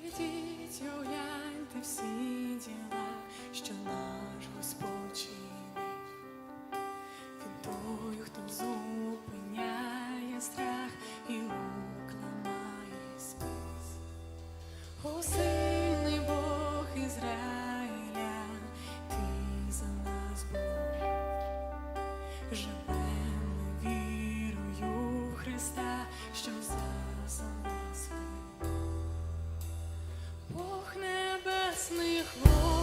Прийдіть, огляньте всі діла, що наш Господь чинив. Він той, хто зупиняє страх і лук ламає спис. О, сильний Бог Ізраїля, ти за нас Бог. Небесних войськ,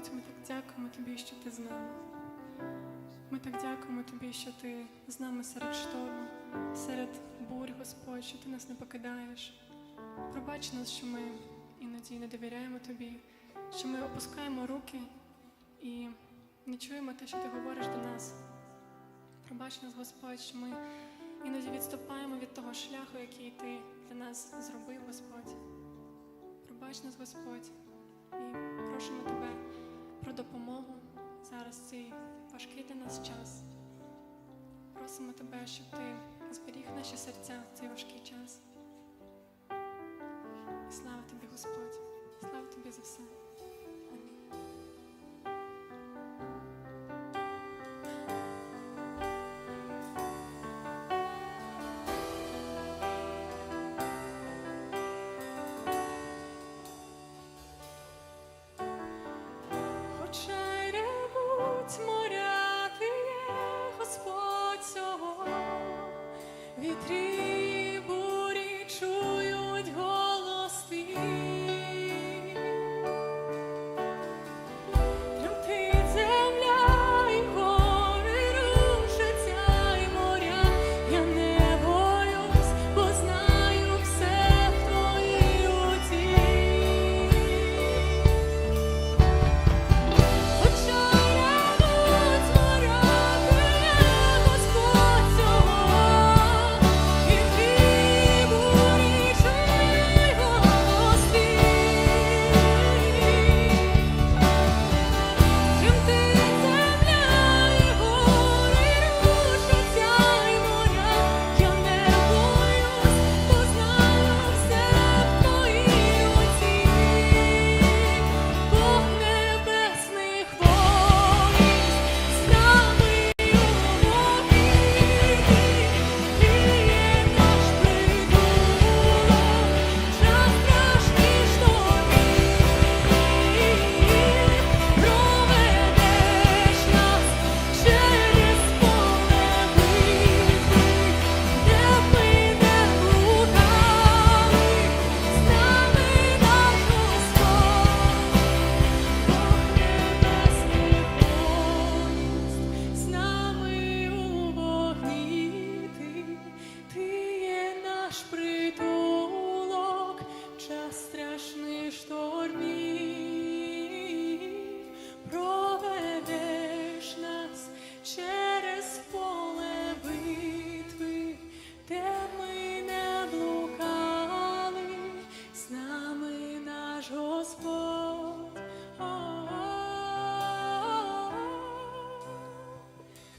Господь, ми так дякуємо Тобі, що ти з нами. Ми так дякуємо Тобі, що Ти з нами серед шторму, серед бурь, Господь, що ти нас не покидаєш. Пробач нас, що ми іноді не довіряємо Тобі, що ми опускаємо руки і не чуємо те, що ти говориш до нас. Пробач нас, Господь, що ми іноді відступаємо від того шляху, який ти для нас зробив, Господь. Пробач нас, Господь, і просимо тебе про допомогу зараз цей важкий для нас час. Просимо тебе, щоб ти зберіг наші серця в цей важкий час. І слава тобі, Господь, слава тобі за все. час страшний штормів проведеш нас через поле битви, де ми не блукали, з нами наш Господь, О -о -о -о.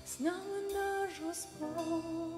з нами наш Господь.